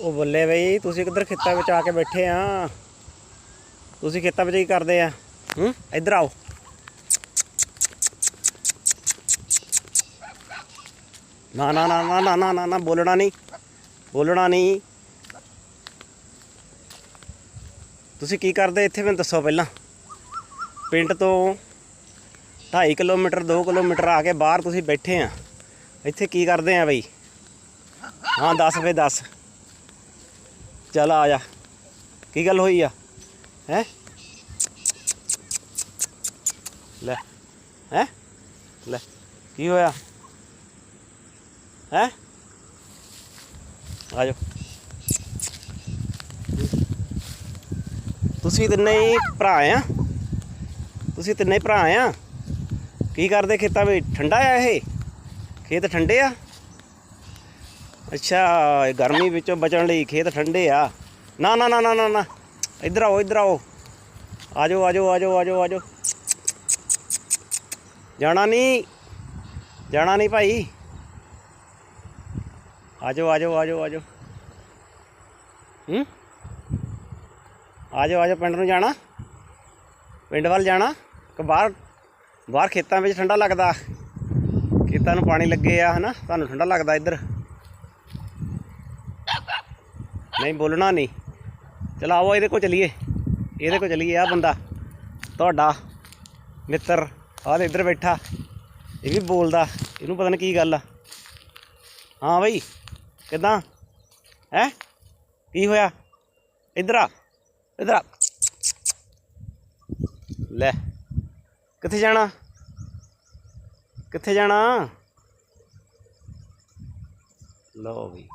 ਉਹ ਬੱਲੇ ਬਈ ਤੁਸੀਂ ਕਿੱਧਰ ਖੇਤਾਂ ਵਿੱਚ ਆ ਕੇ ਬੈਠੇ ਆ? ਤੁਸੀਂ ਖੇਤਾਂ ਵਿੱਚ ਕੀ ਕਰਦੇ ਆ? ਹੂੰ? ਇੱਧਰ ਆਓ। ਨਾ ਨਾ ਨਾ ਨਾ ਨਾ ਨਾ ਨਾ ਬੋਲਣਾ ਨਹੀਂ। ਬੋਲਣਾ ਨਹੀਂ। ਤੁਸੀਂ ਕੀ ਕਰਦੇ ਇੱਥੇ ਮੈਨੂੰ ਦੱਸੋ ਪਹਿਲਾਂ। ਪਿੰਡ ਤੋਂ 2.5 ਕਿਲੋਮੀਟਰ 2 ਕਿਲੋਮੀਟਰ ਆ ਕੇ ਬਾਹਰ ਤੁਸੀਂ ਬੈਠੇ ਆ। ਇੱਥੇ ਕੀ ਕਰਦੇ ਆ ਬਈ? ਹਾਂ ਦੱਸ ਫੇ ਦੱਸ। ਚੱਲ ਆ ਜਾ। ਕੀ ਗੱਲ ਹੋਈ ਆ? ਹੈ? ਲੈ ਹੈ? ਲੈ, ਕੀ ਹੋਇਆ? ਹੈ? ਆ ਜਾ ਤੁਸੀਂ ਤਿੰਨੇ ਹੀ ਭਰਾ ਆ? ਤੁਸੀਂ ਤਿੰਨੇ ਭਰਾ ਆ? ਕੀ ਕਰਦੇ ਖੇਤਾਂ ਵਿੱਚ? ਠੰਡਾ ਆ ਇਹ? ਖੇਤ ਠੰਡੇ ਆ? ਅੱਛਾ, ਇਹ ਗਰਮੀ ਵਿੱਚੋਂ ਬਚਣ ਲਈ ਖੇਤ ਠੰਡੇ ਆ। ਨਾ ਨਾ ਨਾ ਨਾ ਨਾ ਨਾ। ਇੱਧਰ ਆਓ ਇੱਧਰ ਆਓ। ਆਜੋ ਆਜੋ ਆਜੋ ਆਜੋ ਆਜੋ। ਜਾਣਾ ਨਹੀਂ। ਜਾਣਾ ਨਹੀਂ ਭਾਈ। ਆਜੋ ਆਜੋ ਆਜੋ ਆਜੋ। ਹੂੰ? ਆਜੋ ਆਜੋ, ਪਿੰਡ ਨੂੰ ਜਾਣਾ। ਪਿੰਡ ਵੱਲ ਜਾਣਾ। ਕਿ ਬਾਹਰ ਬਾਹਰ ਖੇਤਾਂ ਵਿੱਚ ਠੰਡਾ ਲੱਗਦਾ। ਖੇਤਾਂ ਨੂੰ ਪਾਣੀ ਲੱਗੇ ਆ, ਹਨਾ? ਤੁਹਾਨੂੰ ਠੰਡਾ ਲੱਗਦਾ ਇੱਧਰ। ਨਹੀਂ, ਬੋਲਣਾ ਨਹੀਂ। ਚਲ ਆਓ, ਇਹਦੇ ਕੋਲ ਚਲੀਏ। ਇਹਦੇ ਕੋਲ ਚਲੀਏ ਆ ਬੰਦਾ। ਤੁਹਾਡਾ ਮਿੱਤਰ, ਆਹ ਇੱਧਰ ਬੈਠਾ। ਇਹ ਵੀ ਬੋਲਦਾ। ਇਹਨੂੰ ਪਤਾ ਨਹੀਂ ਕੀ ਗੱਲ ਆ। ਹਾਂ ਬਈ, ਕਿਦਾਂ? ਹੈ? ਕੀ ਹੋਇਆ? ਇੱਧਰ ਆ ਇੱਧਰ ਆ। ਲੈ, ਕਿੱਥੇ ਜਾਣਾ? ਕਿੱਥੇ ਜਾਣਾ? ਲਓ ਵੀ